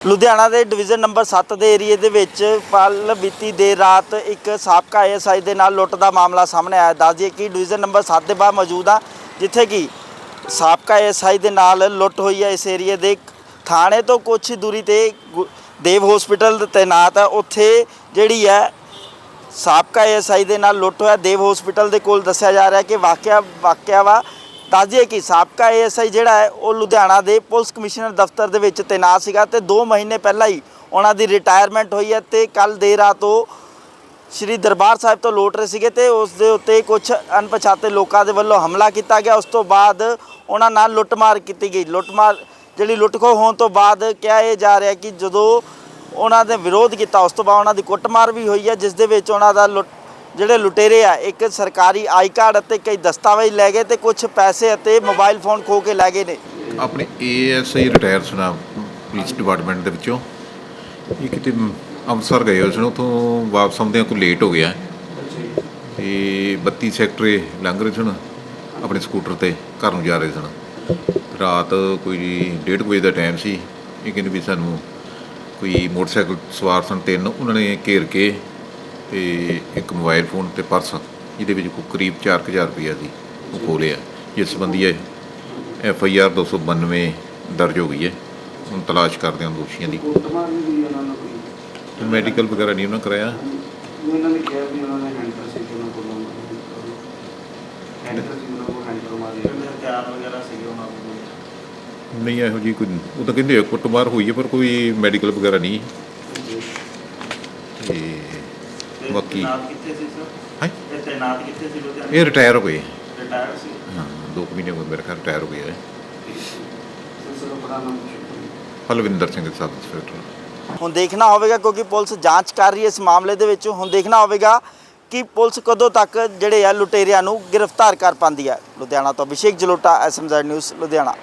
ਲੁਧਿਆਣਾ ਦੇ division number 7 ਦੇ ਏਰੀਏ ਦੇ ਵਿੱਚ ਕੱਲ ਬੀਤੀ ਦੇਰ ਰਾਤ ਇੱਕ ਸਾਬਕਾ ਐਸਆਈ ਦੇ ਨਾਲ ਲੁੱਟ ਦਾ ਮਾਮਲਾ ਸਾਹਮਣੇ ਆਇਆ। ਦੱਸ ਦਈਏ ਕਿ ਡਿਵੀਜ਼ਨ ਨੰਬਰ 7 ਦੇ ਬਾਹਰ ਮੌਜੂਦ ਆ, ਜਿੱਥੇ ਕਿ ਸਾਬਕਾ ਐਸਆਈ ਦੇ ਨਾਲ ਲੁੱਟ ਹੋਈ ਹੈ ਇਸ ਏਰੀਏ ਦੇ ਥਾਣੇ ਤੋਂ ਕੁਝ ਦੂਰੀ ਤੇ ਗੁ- ਦੇਵ ਹਸਪੀਟਲ ਤੈਨਾਤ ਹੈ ਉੱਥੇ ਜਿਹੜੀ ਹੈ ਸਾਬਕਾ ਐਸਆਈ ਦੇ ਨਾਲ ਲੁੱਟ ਹੋਇਆ, ਦੇਵ ਹਸਪੀਟਲ ਦੇ ਕੋਲ ਦੱਸਿਆ ਜਾ ਰਿਹਾ ਕਿ ਵਾਕਿਆ ਵਾਕਿਆ ਵਾ ਦੱਸ ਦਈਏ ਕਿ ਸਾਬਕਾ ਐਸਆਈ ਜਿਹੜਾ ਹੈ, ਉਹ ਲੁਧਿਆਣਾ ਦੇ ਪੁਲਿਸ ਕਮਿਸ਼ਨਰ ਦਫ਼ਤਰ ਦੇ ਵਿੱਚ ਤੈਨਾਤ ਸੀਗਾ ਤੇ 2 ਮਹੀਨੇ ਪਹਿਲਾਂ ਹੀ ਉਹਨਾਂ ਦੀ ਰਿਟਾਇਰਮੈਂਟ ਹੋਈ ਹੈ ਤੇ ਕੱਲ ਦੇਰ ਰਾਤ ਉਹ ਸ਼੍ਰੀ ਦਰਬਾਰ ਸਾਹਿਬ ਤੋਂ ਲੌਟ ਰਹੇ ਸੀਗੇ ਤੇ ਉਸ ਦੇ ਉੱਤੇ ਕੁਝ ਅਣਪਛਾਤੇ ਲੋਕਾਂ ਦੇ ਵੱਲੋਂ ਹਮਲਾ ਕੀਤਾ ਗਿਆ। ਉਸ ਤੋਂ ਬਾਅਦ ਉਹਨਾਂ ਨਾਲ ਲੁੱਟਮਾਰ ਕੀਤੀ ਗਈ। ਲੁੱਟਮਾਰ ਜਿਹੜੀ ਲੁੱਟਖੋ ਹੋਣ ਤੋਂ ਬਾਅਦ ਕਿਹਾ ਇਹ ਜਾ ਰਿਹਾ ਕਿ ਜਦੋਂ ਉਹਨਾਂ ਨੇ ਵਿਰੋਧ ਕੀਤਾ, ਉਸ ਤੋਂ ਬਾਅਦ ਉਹਨਾਂ ਦੀ ਕੁੱਟਮਾਰ ਵੀ ਹੋਈ ਹੈ, ਜਿਸ ਦੇ ਵਿੱਚ ਉਹਨਾਂ ਦਾ ਲੁੱਟ ਜਿਹੜੇ ਲੁਟੇਰੇ ਆ, ਇੱਕ ਸਰਕਾਰੀ ਆਈ ਕਾਰਡ ਅਤੇ ਕਈ ਦਸਤਾਵੇਜ਼ ਲੈ ਗਏ ਤੇ ਕੁਝ ਪੈਸੇ ਅਤੇ ਮੋਬਾਈਲ ਫੋਨ ਖੋ ਕੇ ਲੈ ਗਏ ਨੇ। ਆਪਣੇ ਏਐਸਆਈ ਰਿਟਾਇਰ ਸੁਣਾ ਪੁਲਿਸ ਡਿਪਾਰਟਮੈਂਟ ਦੇ ਵਿੱਚੋਂ ਇਹ ਕਿਤੇ ਅੰਮ੍ਰਿਤਸਰ ਗਏ ਹੋਏ ਸਨ ਉੱਥੋਂ ਵਾਪਸ ਆਉਂਦਿਆਂ ਕੋਈ ਲੇਟ ਹੋ ਗਿਆ। ਤੇ 32 ਸੈਕਟਰੇ ਲੰਘ ਰਹੇ ਸਨ ਆਪਣੇ ਸਕੂਟਰ ਤੇ ਘਰ ਨੂੰ ਜਾ ਰਹੇ ਸਨ ਰਾਤ ਕੋਈ 1:30 ਵਜੇ ਦਾ ਟਾਈਮ ਸੀ, ਇਹ ਕਹਿੰਦੇ ਵੀ ਸਾਨੂੰ ਕੋਈ ਮੋਟਰਸਾਈਕਲ ਸਵਾਰ ਸਨ ਤਿੰਨ, ਉਹਨਾਂ ਨੇ ਘੇਰ ਕੇ ਤੇ ਇੱਕ ਮੋਬਾਈਲ ਫੋਨ ਤੇ ਪਰਸ ਜਿਹਦੇ ਵਿੱਚ ਕੋਈ ਕਰੀਬ 4000 ਰੁਪਇਆ ਸੀ ਉਹ ਖੋਹ ਲਿਆ। ਜਿਸ ਸੰਬੰਧੀ ਐਫ ਆਈ ਆਰ 292 ਦਰਜ ਹੋ ਗਈ ਹੈ। ਹੁਣ ਤਲਾਸ਼ ਕਰਦੇ ਹਾਂ ਦੋਸ਼ੀਆਂ ਦੀ। ਮੈਡੀਕਲ ਵਗੈਰਾ ਨਹੀਂ ਉਹਨਾਂ ਕਰਾਇਆ? ਉਹਨਾਂ ਨੇ ਕਿਹਾ ਵੀ ਉਹਨਾਂ ਨੇ ਹੈਂਡਰ ਸੀ ਉਹਨਾਂ ਕੋਲੋਂ ਹੈਂਡਰ ਸੀ ਉਹਨਾਂ ਕੋਲ ਹੈਂਡਰ ਮਾਰੀ ਹਥਿਆਰ ਵਗੈਰਾ ਸੀਗੇ ਉਹਨਾਂ ਕੋਲ ਨਹੀਂ, ਇਹੋ ਜੀ ਕੋਈ ਉਹ ਤਾਂ ਕਹਿੰਦੇ ਕੁੱਟਮਾਰ ਹੋਈ ਹੈ, ਪਰ ਕੋਈ ਮੈਡੀਕਲ ਵਗੈਰਾ ਨਹੀਂ। ਤੇ ਬਾਕੀ ਕਿੱਥੇ ਸੀ ਸਰ? ਹੈਂ? ਇਹ ਤੈਨਾਤ ਕਿੱਥੇ ਸੀ ਲੁਧਿਆਣਾ? ਇਹ ਰਿਟਾਇਰ ਹੋ ਗਏ। ਰਿਟਾਇਰ ਸੀ? ਹਾਂ ਦੋ ਕੁ ਮਹੀਨੇ ਹੋ ਗਏ ਮੇਰੇ ਖਿਆਲ ਰਿਟਾਇਰ ਹੋ ਗਏ ਹੈ ਨਾਮ ਪਲਵਿੰਦਰ ਸਿੰਘ ਸਬ ਇੰਸਪੈਕਟਰ ਹੁਣ ਦੇਖਣਾ ਹੋਵੇਗਾ ਕਿਉਂਕਿ ਪੁਲਿਸ ਜਾਂਚ ਕਰ ਰਹੀ ਹੈ ਇਸ ਮਾਮਲੇ ਦੇ ਵਿੱਚ। ਹੁਣ ਦੇਖਣਾ ਹੋਵੇਗਾ ਕਿ ਪੁਲਿਸ ਕਦੋਂ ਤੱਕ ਜਿਹੜੇ ਆ ਲੁਟੇਰਿਆਂ ਨੂੰ ਗ੍ਰਿਫਤਾਰ ਕਰ ਪਾਉਂਦੀ ਹੈ। ਲੁਧਿਆਣਾ ਤੋਂ ਅਭਿਸ਼ੇਕ ਜਲੋਟਾ ਐਸਐਮਜ਼ੈਡ ਨਿਊਜ਼ ਲੁਧਿਆਣਾ।